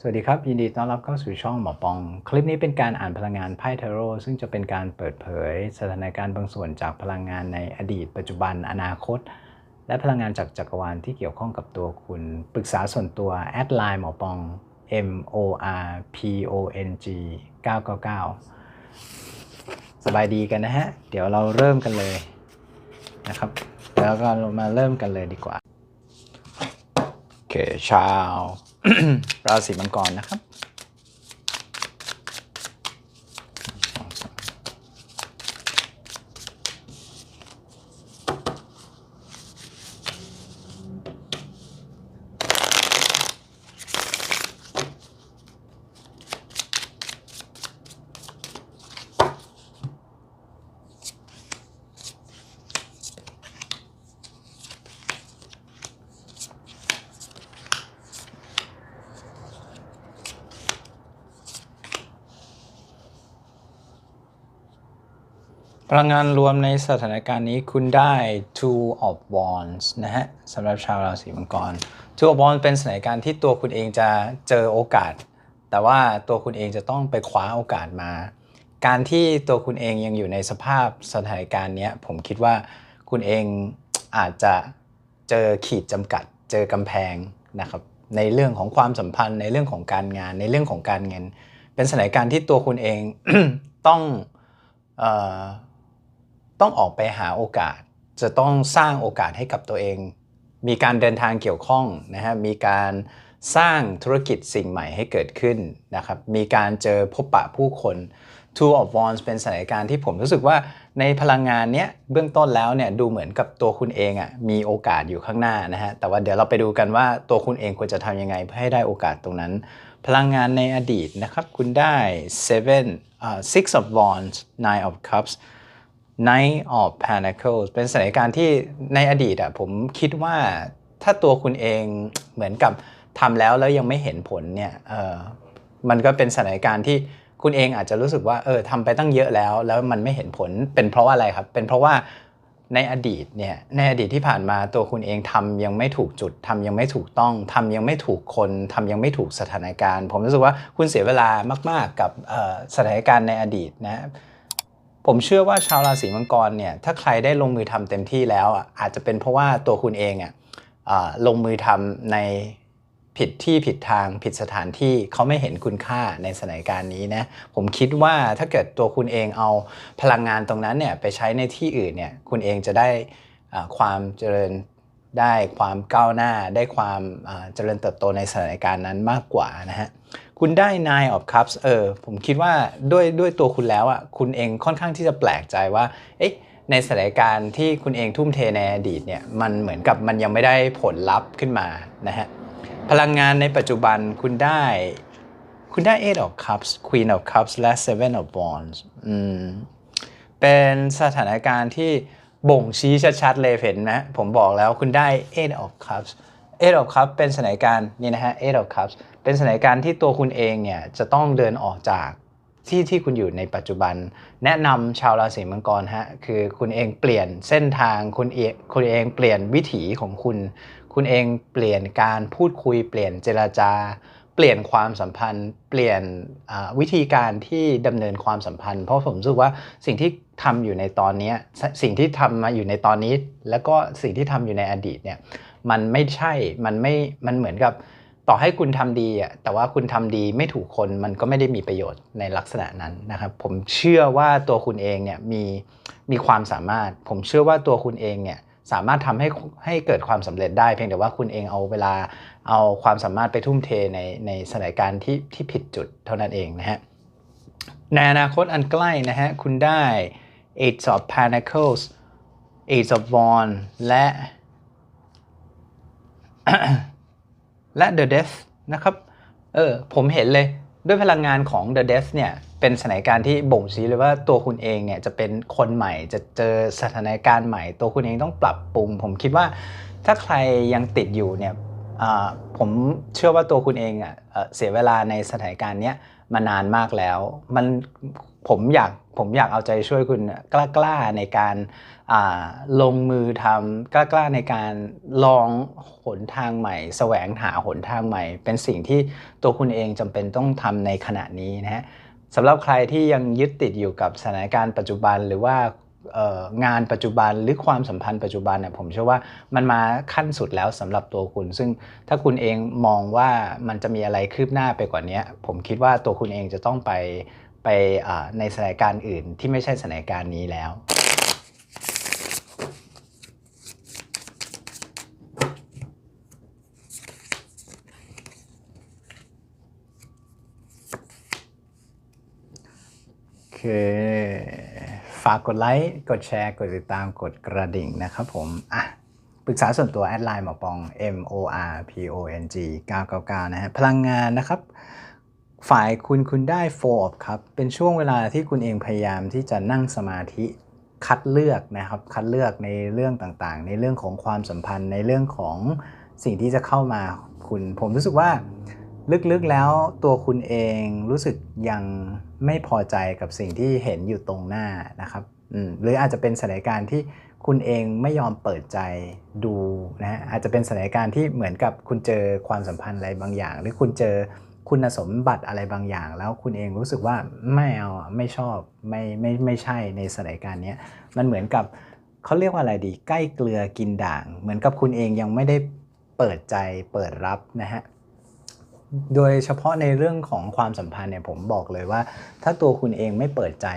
สวัสดีครับ ยินดีต้อนรับเข้าสู่ช่องหมอปอง คลิปนี้เป็นการอ่านพลังงานไพ่เทโร่ซึ่งจะเป็นการเปิดเผย สถานการณ์บางส่วนจากพลังงานในอดีต ปัจจุบันอนาคต และพลังงานจากจักรวาลที่เกี่ยวข้องกับตัวคุณ ปรึกษาส่วนตัวแอดไลน์หมอปอง M O R P O N G 999 สบายดีกันนะฮะ เดี๋ยวเราเริ่มกันเลยนะครับ แล้วก็มาเริ่มกันเลยดีกว่า โอเคชาว ราศีมังกรนะครับ พลังงานรวมในสถานการณ์นี้คุณได้ two of wands นะฮะสำหรับชาวราศีมังกร two of wands เป็นสถานการณ์ที่ตัวคุณเองจะเจอโอกาส แต่ว่าตัวคุณเองจะต้องไปคว้าโอกาสมา การที่ตัวคุณเองยังอยู่ในสภาพสถานการณ์นี้ผมคิดว่าคุณเองอาจจะเจอขีดจำกัด เจอกำแพงนะครับในเรื่องของความสัมพันธ์ในเรื่องของการงานในเรื่องของการเงิน เป็นสถานการณ์ที่ตัวคุณเองต้องเต้องออกไปหาโอกาส จะต้องสร้างโอกาสให้กับตัวเอง มีการเดินทางเกี่ยวข้องนะฮะมีการสร้างธุรกิจสิ่งใหม่ให้เกิดขึ้นนะครับมีการเจอพบปะผู้คน Two of Wands เป็นสถานการณ์ที่ผมรู้สึกว่าในพลังงานเนี้ยเบื้องต้นแล้วเนี่ยดูเหมือนกับตัวคุณเองอะ่ะมีโอกาสอยู่ข้างหน้านะฮะแต่ว่าเดี๋ยวเราไปดูกันว่าตัวคุณเองควรจะทำยังไงเพื่อให้ได้โอกาสตรงนั้น พลังงานในอดีตนะครับคุณได้ seven uh, six of wands nine of cups Knight of Pentacles เป็นสถานการณ์ที่ในอดีตอะผมคิดว่าถ้าตัวคุณเองเหมือนกับทำแล้วแล้วยังไม่เห็นผลเนี่ยเออมันก็เป็นสถานการณ์ที่คุณเองอาจจะรู้สึกว่าเออทำไปตั้งเยอะแล้ว แล้วมันไม่เห็นผลเป็นเพราะว่าอะไรครับ เป็นเพราะว่าในอดีตเนี่ยในอดีตที่ผ่านมาตัวคุณเองทำยังไม่ถูกจุดทำยังไม่ถูกต้องทำยังไม่ถูกคนทำยังไม่ถูกสถานการณ์ ผมรู้สึกว่าคุณเสียเวลามาก ๆ กับสถานการณ์ในอดีตนะ ผมเชื่อว่าชาวราศีมังกรเนี่ยถ้าใครได้ลงมือทำเต็มที่แล้วอะอาจจะเป็นเพราะว่าตัวคุณเองอะลงมือทำในผิดที่ผิดทางผิดสถานที่เขาไม่เห็นคุณค่าในสถานการณ์นี้นะผมคิดว่าถ้าเกิดตัวคุณเองเอาพลังงานตรงนั้นเนี่ยไปใช้ในที่อื่นเนี่ยคุณเองจะได้ความเจริญได้ความก้าวหน้า ได้ความเจริญเติบโตในสถานการณ์นั้นมากกว่านะฮะ คุณได้ Nine of Cups เออผมคิดว่าด้วยด้วยตัวคุณแล้วอะคุณเองค่อนข้างที่จะแปลกใจว่าเอ๊ะในสถานการณ์ที่คุณเองทุ่มเทในอดีตเนี่ยมันเหมือนกับมันยังไม่ได้ผลลัพธ์ขึ้นมานะฮะพลังงานในปัจจุบันคุณได้คุณได้ Eight of Cups Queen of Cups และ Seven of Wands อืมเป็นสถานการณ์ที่บ่งชี้ชัดๆเลยเห็นไหมผมบอกแล้วคุณได้ Eight of Cups Eight of Cups เป็นสถานการณ์นี่นะฮะ Eight of Cups เป็นสถานการณ์ที่ตัวคุณเองเนี่ยจะต้องเดินออกจากที่ที่คุณอยู่ในปัจจุบัน แนะนำชาวราศีมังกรฮะคือคุณเองเปลี่ยนเส้นทางคุณเองคุณเองเปลี่ยนวิถีของคุณ คุณเองเปลี่ยนการพูดคุย เปลี่ยนเจราจา เปลี่ยนความสัมพันธ์ เปลี่ยนวิธีการที่ดำเนินความสัมพันธ์ เพราะผมรู้สึกว่าสิ่งที่ทำอยู่ในตอนนี้สิ่งที่ทำมาอยู่ในตอนนี้ แล้วก็สิ่งที่ทำอยู่ในอดีตเนี่ยมันไม่ใช่มันไม่มันเหมือนกับ ต่อให้คุณทำดีอะแต่ว่าคุณทำดีไม่ถูกคนมันก็ไม่ได้มีประโยชน์ในลักษณะนั้นนะครับ ผมเชื่อว่าตัวคุณเองเนี่ยมีมีความสามารถ ผมเชื่อว่าตัวคุณเองเนี่ยสามารถทำให้ให้เกิดความสำเร็จได้เพียงแต่ว่าคุณเองเอาเวลาเอาความสามารถไปทุ่มเทในในสถานการณ์ที่ที่ผิดจุดเท่านั้นเองนะฮะในอนาคตอันใกล้นะฮะคุณได้ Eight of Pentacles Eight of Wands และ และ The Death นะครับเออผมเห็นเลยด้วยพลังงานของ The Death เนี่ยเป็นสถานการณ์ที่บ่งชี้เลยว่าตัวคุณเองเนี่ยจะเป็นคนใหม่จะเจอสถานการณ์ใหม่ ตัวคุณเองต้องปรับปรุง ผมคิดว่าถ้าใครยังติดอยู่เนี่ยผมเชื่อว่าตัวคุณเองอะเสียเวลาในสถานการณ์เนี้ยมานานมากแล้ว มัน ผมอยากผมอยากเอาใจช่วยคุณกล้ากล้าในการลงมือทำกล้ากล้าในการลองหนทางใหม่แสวงหาหนทางใหม่ เป็นสิ่งที่ตัวคุณเองจำเป็นต้องทำในขณะนี้นะฮะสำหรับใครที่ยังยึดติดอยู่กับสถานการณ์ปัจจุบันหรือว่างานปัจจุบันหรือความสัมพันธ์ปัจจุบันเนี่ยผมเชื่อว่ามันมาขั้นสุดแล้วสำหรับตัวคุณ ซึ่งถ้าคุณเองมองว่ามันจะมีอะไรคืบหน้าไปกว่านี้ผมคิดว่าตัวคุณเองจะต้องไป ไปในสถานการณ์อื่นที่ไม่ใช่สถานการณ์นี้แล้วโอเคฝากกดไลค์ กดแชร์ กดติดตาม กดกระดิ่งนะครับผม อะ ปรึกษาส่วนตัวแอดไลน์หมอปอง M O R P O N G 999 นะฮะ พลังงานนะครับ ฝ่ายคุณคุณได้โฟร์ครับ เป็นช่วงเวลาที่คุณเองพยายามที่จะนั่งสมาธิคัดเลือกนะครับ คัดเลือกในเรื่องต่างๆ ในเรื่องของความสัมพันธ์ ในเรื่องของสิ่งที่จะเข้ามาคุณ ผมรู้สึกว่าลึกๆแล้วตัวคุณเองรู้สึกยังไม่พอใจกับสิ่งที่เห็นอยู่ตรงหน้านะครับอืมหรืออาจจะเป็นสถานการณ์ที่คุณเองไม่ยอมเปิดใจดูนะฮะอาจจะเป็นสถานการณ์ที่เหมือนกับคุณเจอความสัมพันธ์อะไรบางอย่าง หรือคุณเจอ คุณสมบัติอะไรบางอย่าง แล้วคุณเองรู้สึกว่าไม่เอาไม่ชอบไม่ไม่ไม่ใช่ในสถานการณ์นี้มันเหมือนกับเขาเรียกว่าอะไรดี ใกล้เกลือกินด่าง เหมือนกับคุณเองยังไม่ได้เปิดใจเปิดรับนะฮะโดยเฉพาะในเรื่องของความสัมพันธ์เนี่ยผมบอกเลยว่า ถ้าตัวคุณเองไม่เปิดใจ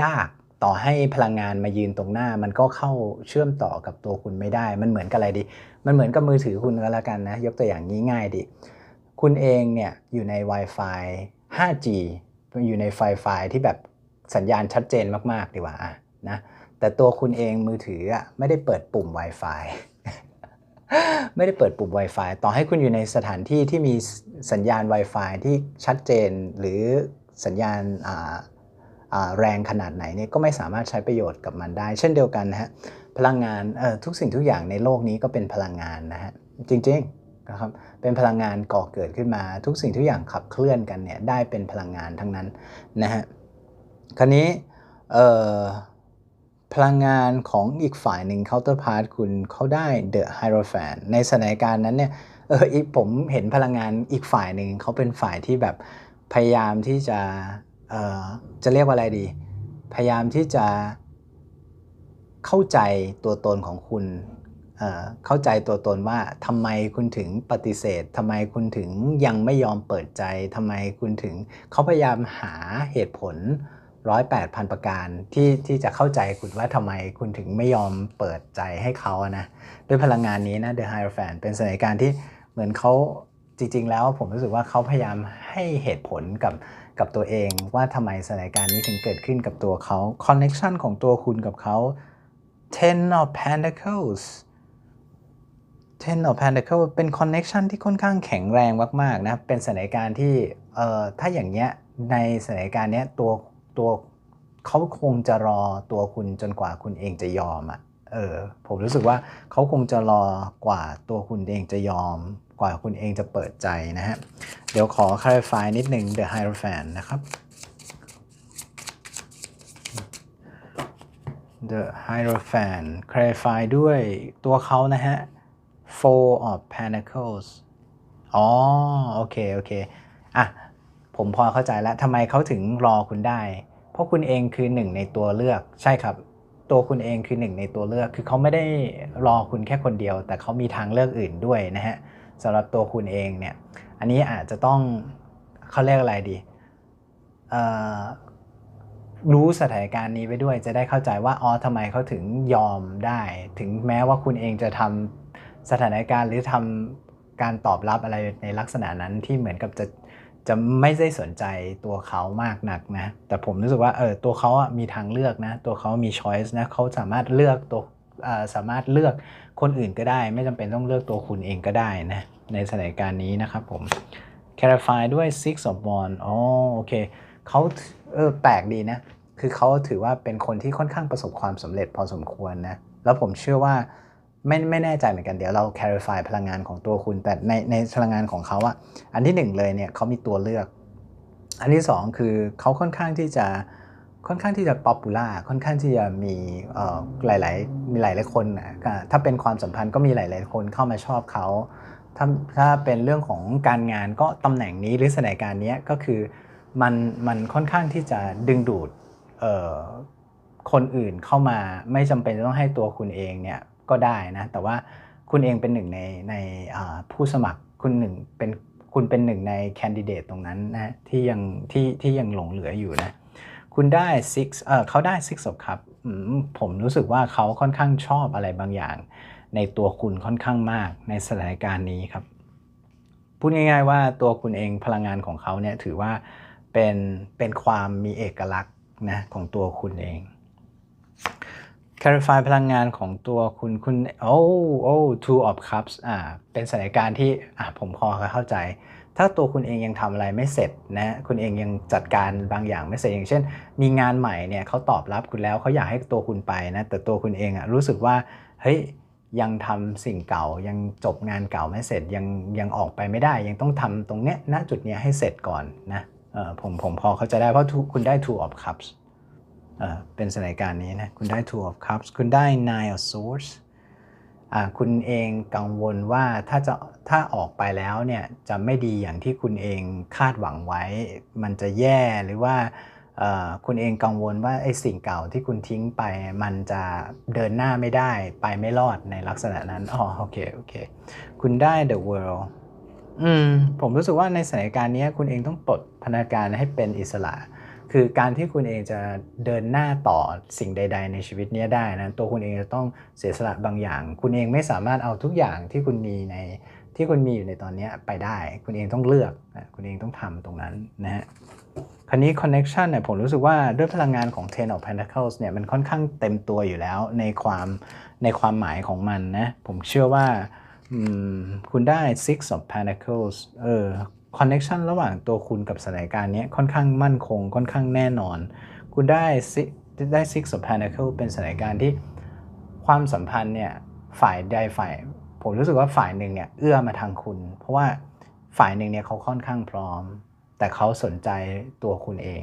ยากต่อให้พลังงานมายืนตรงหน้า มันก็เข้าเชื่อมต่อกับตัวคุณไม่ได้ มันเหมือนกับอะไรดี มันเหมือนกับมือถือคุณก็แล้วกันนะ ยกตัวอย่างง่ายๆดิ คุณเองเนี่ยอยู่ใน Wi-Fi 5G อยู่ในไฟไฟที่แบบสัญญาณชัดเจนมาก ๆ ดีกว่าอะนะแต่ตัวคุณเองมือถืออะไม่ได้เปิดปุ่ม Wi-Fi ไม่ได้เปิดปุ่ม Wi-Fi ต่อให้คุณอยู่ในสถานที่ที่มีสัญญาณ Wi-Fi ที่ชัดเจนหรือสัญญาณแรงขนาดไหนเนี่ยก็ไม่สามารถใช้ประโยชน์กับมันได้ เช่นเดียวกันนะฮะพลังงานเอ่อทุกสิ่งทุกอย่างในโลกนี้ก็เป็นพลังงานนะฮะจริง ๆ นะครับเป็นพลังงานก่อเกิดขึ้นมาทุกสิ่งทุกอย่างขับเคลื่อนกันเนี่ยได้เป็นพลังงานทั้งนั้นนะฮะคราวนี้พลังงานของอีกฝ่ายหนึ่ง counterpart คุณเขาได้ the hierophant ในสถานการณ์นั้นเนี่ยเอออีกผมเห็นพลังงานอีกฝ่ายหนึ่งเขาเป็นฝ่ายที่แบบพยายามที่จะเออจะเรียกว่าอะไรดี พยายามที่จะเข้าใจตัวตนของคุณ เข้าใจตัวตนว่าทำไมคุณถึงปฏิเสธทำไมคุณถึงยังไม่ยอมเปิดใจทำไมคุณถึงเขาพยายามหาเหตุผลร้อยแปดพันประการที่ที่จะเข้าใจคุณว่าทำไมคุณถึงไม่ยอมเปิดใจให้เขาอะนะด้วยพลังงานนี้นะ The Hierophant เป็นสถานการณ์ที่เหมือนเขาจริง ๆ แล้วผมรู้สึกว่าเขาพยายามให้เหตุผลกับกับตัวเอง ว่าทำไมสถานการณ์นี้ถึงเกิดขึ้นกับตัวเขาคอนเน c t ชันของตัวคุณกับเขา Ten of Pentacles Ten of Pentacle เป็นคอนเน็ชันที่ค่อนข้างแข็งแรงมากๆนะเป็นสถานการณ์ที่เอ่อถ้าอย่างเงี้ยในสถานการณ์เนี้ยตัวตัวเขาคงจะรอตัวคุณจนกว่าคุณเองจะยอมอะ่ะเออผมรู้สึกว่าเขาคงจะรอกว่าตัวคุณเองจะยอม กว่าคุณเองจะเปิดใจนะฮะ เดี๋ยวขอ clarify นิดนึง The Hierophant นะครับ The Hierophant clarify ด้วยตัวเขานะฮะ Four of Pentacles อ๋อ โอเค โอเค อะ ผมพอเข้าใจแล้วทำไมเขาถึงรอคุณได้ เพราะคุณเองคือหนึ่งในตัวเลือก ใช่ครับ ตัวคุณเองคือหนึ่งในตัวเลือก คือเขาไม่ได้รอคุณแค่คนเดียว แต่เขามีทางเลือกอื่นด้วยนะฮะสำหรับตัวคุณเองเนี่ย อันนี้อาจจะต้องเขาเรียกอะไรดีอ่อรู้สถานการณ์นี้ไปด้วยจะได้เข้าใจว่าอ๋อทำไมเขาถึงยอมได้ ถึงแม้ว่าคุณเองจะทำ สถานการณ์หรือทำการตอบรับอะไรในลักษณะนั้นที่เหมือนกับจะจะไม่ได้สนใจตัวเขามากนักนะ แต่ผมรู้สึกว่าเออตัวเขาอะมีทางเลือกนะ ตัวเขามี choice นะเขาสามารถเลือกตัวสามารถเลือกคนอื่นก็ได้ ไม่จำเป็นต้องเลือกตัวคุณเองก็ได้นะในสถานการณ์นี้นะครับผม clarify ด้วย six of wands อ๋อโอเคเขาเออแปลกดีนะ คือเขาถือว่าเป็นคนที่ค่อนข้างประสบความสำเร็จพอสมควรนะ แล้วผมเชื่อว่า ไม่ไม่แน่ใจเหมือนกันเดี๋ยวเรา clarify พลังงานของตัวคุณ แต่ในในพลังงานของเขาอะอันที่หนึ่งเลยเนี่ยเขามีตัวเลือก อันที่สองคือเขาค่อนข้างที่จะค่อนข้างที่จะป๊อปปูล่าค่อนข้างที่จะมีหลายๆมีหลายๆคนนะถ้าเป็นความสัมพันธ์ก็มีหลาย ๆ คนเข้ามาชอบเขาถ้าถ้าเป็นเรื่องของการงานก็ตำแหน่งนี้หรือสถานการณ์นี้ก็คือมันมันค่อนข้างที่จะดึงดูดคนอื่นเข้ามาไม่จำเป็นจะต้องให้ตัวคุณเองเนี่ย ก็ได้นะแต่ว่าคุณเองเป็นหนึ่งในในผู้สมัครคุณหนึ่งเป็นคุณเป็นหนึ่งในแคนดิเดตตรงนั้นนะที่ยังที่ที่ยังหลงเหลืออยู่นะคุณได้ six เออเขาได้ six of cup ผมรู้สึกว่าเขาค่อนข้างชอบอะไรบางอย่าง ในตัวคุณค่อนข้างมากในสถานการณ์นี้ครับพูดง่ายๆว่าตัวคุณเองพลังงานของเขาเนี่ยถือว่าเป็นเป็นความมีเอกลักษณ์นะของตัวคุณเอง clarify พลังงานของตัวคุณคุณโอ้โอ้ two of cups อ่าเป็นสถานการณ์ที่อะผมพอเข้าใจ ถ้าตัวคุณเองยังทำอะไรไม่เสร็จนะคุณเองยังจัดการบางอย่างไม่เสร็จอย่างเช่น มีงานใหม่เนี่ยเขาตอบรับคุณแล้วเขาอยากให้ตัวคุณไปนะแต่ตัวคุณเองอะรู้สึกว่าเฮ้ยยังทำสิ่งเก่ายังจบงานเก่าไม่เสร็จยังยังออกไปไม่ได้ ยังต้องทำตรงเนี้ยณจุดเนี้ยให้เสร็จก่อนนะเออผมผมพอเข้าใจได้เพราะคุณได้ two of cups เป็นสถานการณ์นี้นะ คุณได้ two of cups คุณได้ nine of swords คุณเองกังวลว่าถ้าจะถ้าออกไปแล้วเนี่ยจะไม่ดีอย่างที่คุณเองคาดหวังไว้ มันจะแย่หรือว่าคุณเองกังวลว่าไอ้สิ่งเก่าที่คุณทิ้งไปมันจะเดินหน้าไม่ได้ไปไม่รอดในลักษณะนั้นอ๋อโอเคโอเคคุณได้ the world อืมผมรู้สึกว่าในสถานการณ์นี้คุณเองต้องปลดพนักงานให้เป็นอิสระ คือการที่คุณเองจะเดินหน้าต่อสิ่งใด ๆ ในชีวิตนี้ได้นะตัวคุณเองจะต้องเสียสละบางอย่าง คุณเองไม่สามารถเอาทุกอย่างที่คุณมีในที่คุณมีอยู่ในตอนนี้ไปได้ คุณเองต้องเลือกนะคุณเองต้องทำตรงนั้นนะฮะคราวนี้ connection เนี่ยผมรู้สึกว่าด้วยพลังงานของ ten of pentacles เนี่ยมันค่อนข้างเต็มตัวอยู่แล้วในความในความหมายของมันนะ ผมเชื่อว่าคุณได้ six of pentacles เออ คอนเน็ชันระหว่างตัวคุณกับสถานการณ์นี้ค่อนข้างมั่นคง ค่อนข้างแน่นอน คุณได้ได้ Six of Pentacles เป็นสถานการณ์ที่ความสัมพันธ์เนี่ยฝ่ายใดฝ่าย ผมรู้สึกว่าฝ่ายหนึ่งเนี่ยเอื้อมาทางคุณ เพราะว่าฝ่ายหนึ่งเนี่ยเขาค่อนข้างพร้อม แต่เขาสนใจตัวคุณเอง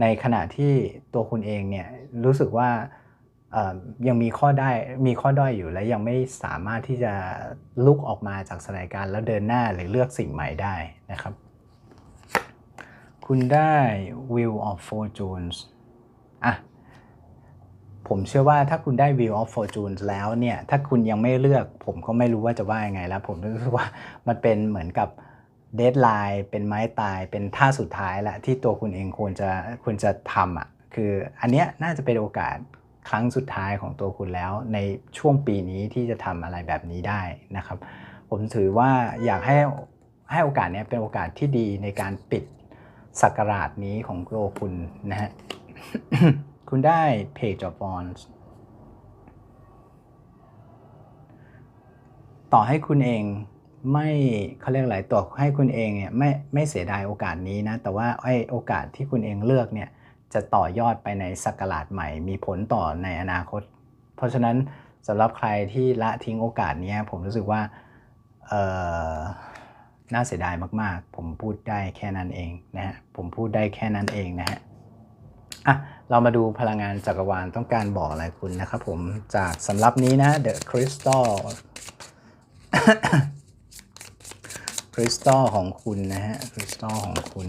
ในขณะที่ตัวคุณเองเนี่ยรู้สึกว่า ยังมีข้อได้มีข้อด้อยอยู่และยังไม่สามารถที่จะลุกออกมาจากสถานการณ์แล้วเดินหน้าหรือเลือกสิ่งใหม่ได้นะครับ คุณได้ Wheel of Fortunes อะผมเชื่อว่าถ้าคุณได้ Wheel of Fortune แล้วเนี่ย ถ้าคุณยังไม่เลือก ผมก็ไม่รู้ว่าจะว่ายังไงแล้ว ผมรู้สึกว่ามันเป็นเหมือนกับเดทไลน์เป็นไม้ตายเป็นท่าสุดท้ายแหละที่ตัวคุณเองควรจะควรจะทำอะคืออันเนี้ยน่าจะเป็นโอกาส ครั้งสุดท้ายของตัวคุณแล้ว ในช่วงปีนี้ที่จะทำอะไรแบบนี้ได้นะครับ ผมถือว่าอยากให้ให้โอกาสนี้เป็นโอกาสที่ดีในการปิดสักราชนี้ของตัวคุณนะฮะ คุณได้ Page of Wands ต่อให้คุณเองไม่เขาเรียกอะไรต่อให้คุณเองเนี่ยไม่ไม่เสียดายโอกาสนี้นะ แต่ว่าไอโอกาสที่คุณเองเลือกเนี่ย จะต่อยอดไปในสักราชใหม่ มีผลต่อในอนาคต เพราะฉะนั้นสำหรับใครที่ละทิ้งโอกาสนี้ผมรู้สึกว่าน่าเสียดายมาก ๆ ผมพูดได้แค่นั้นเองนะฮะผมพูดได้แค่นั้นเองนะฮะอะเรามาดูพลังงานจักรวาลต้องการบอกอะไรคุณนะครับผมจากสำรับนี้นะ The Crystal คริสตัลของคุณนะฮะคริสตัลของคุณ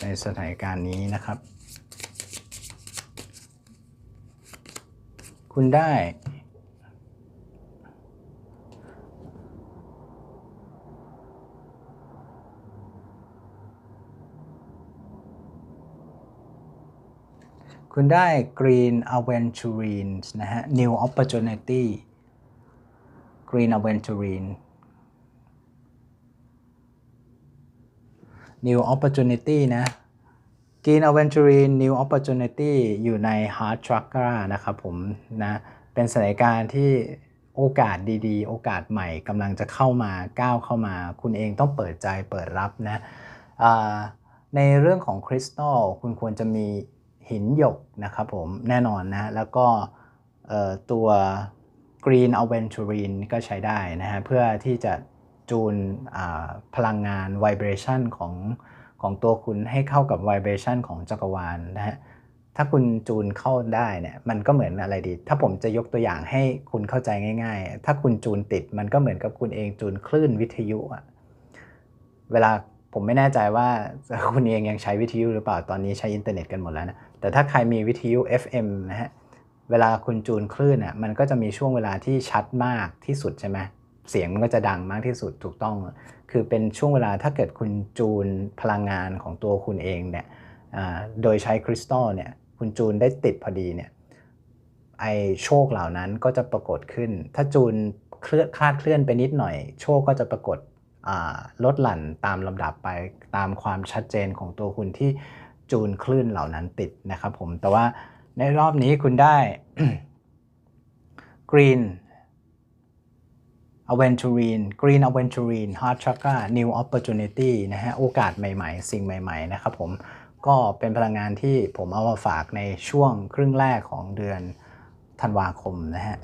ในสถานการณ์นี้นะครับ คุณได้ คุณได้ Green Aventurine นะฮะ New Opportunity Green Aventurine New Opportunity นะ Green Aventurine New Opportunity อยู่ใน Heart Chakra นะครับผมนะเป็นสถานการณ์ที่โอกาสดีๆ โอกาสใหม่กำลังจะเข้ามาก้าวเข้ามา คุณเองต้องเปิดใจเปิดรับนะในเรื่องของคริสตัลคุณควรจะมีหินหยกนะครับผมแน่นอนนะ แล้วก็ตัว Green a v e n t u r i n ก็ใช้ได้นะฮะเพื่อที่จะจูนพลังงาน vibration ของ ของตัวคุณให้เข้ากับ vibration ของจักรวาลนะฮะถ้าคุณจูนเข้าได้เนี่ยมันก็เหมือนอะไรดี ถ้าผมจะยกตัวอย่างให้คุณเข้าใจง่าย ๆ ถ้าคุณจูนติดมันก็เหมือนกับคุณเองจูนคลื่นวิทยุอะเวลาผมไม่แน่ใจว่าคุณเองยังใช้วิทยุหรือเปล่าตอนนี้ใช้อินเทอร์เน็ตกันหมดแล้วนะแต่ถ้าใครมีวิทยุ FM นะฮะเวลาคุณจูนคลื่นอะมันก็จะมีช่วงเวลาที่ชัดมากที่สุดใช่ไหม เสียงมันก็จะดังมากที่สุดถูกต้อง คือเป็นช่วงเวลาถ้าเกิดคุณจูนพลังงานของตัวคุณเองเนี่ยโดยใช้คริสตัลเนี่ยคุณจูนได้ติดพอดีเนี่ยไอโชคเหล่านั้นก็จะปรากฏขึ้น ถ้าจูนเคลื่อนคลาดเคลื่อนไปนิดหน่อย โชคก็จะปรากฏลดหลั่นตามลำดับไปตามความชัดเจนของตัวคุณที่จูนคลื่นเหล่านั้นติดนะครับผมแต่ว่าในรอบนี้คุณได้ Green Aventurine Green Aventurine Heart Chakra New Opportunity นะฮะ โอกาสใหม่ๆ สิ่งใหม่ๆ นะครับผม ก็เป็นพลังงานที่ผมเอามาฝากในช่วงครึ่งแรกของเดือนธันวาคมนะฮะ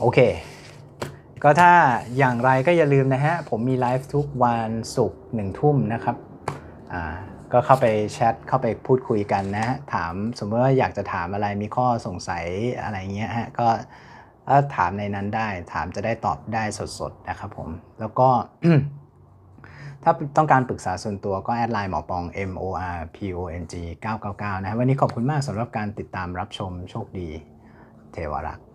โอเค ก็ถ้าอย่างไรก็อย่าลืมนะฮะ ผมมีไลฟ์ทุกวันศุกร์หนึ่งทุ่มนะครับอ่าก็เข้าไปแชทเข้าไปพูดคุยกันนะฮะ ถามสมมติว่าอยากจะถามอะไรมีข้อสงสัยอะไรเงี้ยฮะ ก็ ถ้าถามในนั้นได้ถามจะได้ตอบได้สดๆนะครับผมแล้วก็ถ้าต้องการปรึกษาส่วนตัวก็แอดไลน์หมอปอง M O R P O N G 999 นะฮะวันนี้ขอบคุณมากสำหรับการติดตามรับชมโชคดี เทวรักษ